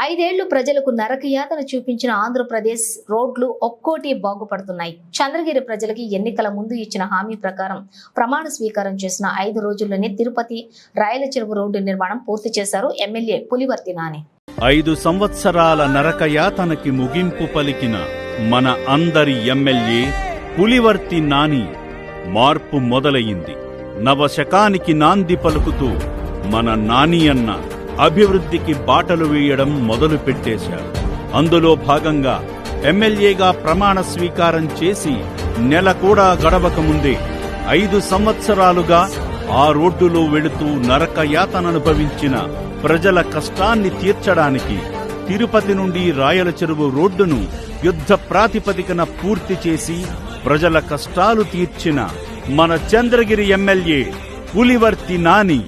ఐదేళ్ళు ప్రజలకు నరకయాతన చూపించిన ఆంధ్రప్రదేశ్ రోడ్లు ఒక్కోటి బాగుపడుతున్నాయి. చంద్రగిరి ప్రజలకి ఎన్నికల ముందు ఇచ్చిన హామీ ప్రకారం ప్రమాణ స్వీకారం చేసిన ఐదు రోజుల్లోనే తిరుపతి రాయల చెరువు రోడ్డు నిర్మాణం పూర్తి చేశారు ఎమ్మెల్యే పులివర్తి నాని. ఐదు సంవత్సరాల నరకయాతనకి ముగింపు పలికిన మన అందరి ఎమ్మెల్యే పులివర్తి నాని మార్పు మొదలయింది నవశకానికి నాంది పలుకుతూ మన నాని అన్న అభివృద్ధికి బాటలు వేయడం మొదలు పెట్టేశారు. అందులో భాగంగా ఎమ్మెల్యేగా ప్రమాణ స్వీకారం చేసి నెల కూడా గడవకముందే ఐదు సంవత్సరాలుగా ఆ రోడ్డులో వెళుతూ నరకయాతననుభవించిన ప్రజల కష్టాన్ని తీర్చడానికి తిరుపతి నుండి రాయల చెరువు రోడ్డును యుద్ధ ప్రాతిపదికన పూర్తి చేసి ప్రజల కష్టాలు తీర్చిన మన చంద్రగిరి ఎమ్మెల్యే పులివర్తి నాని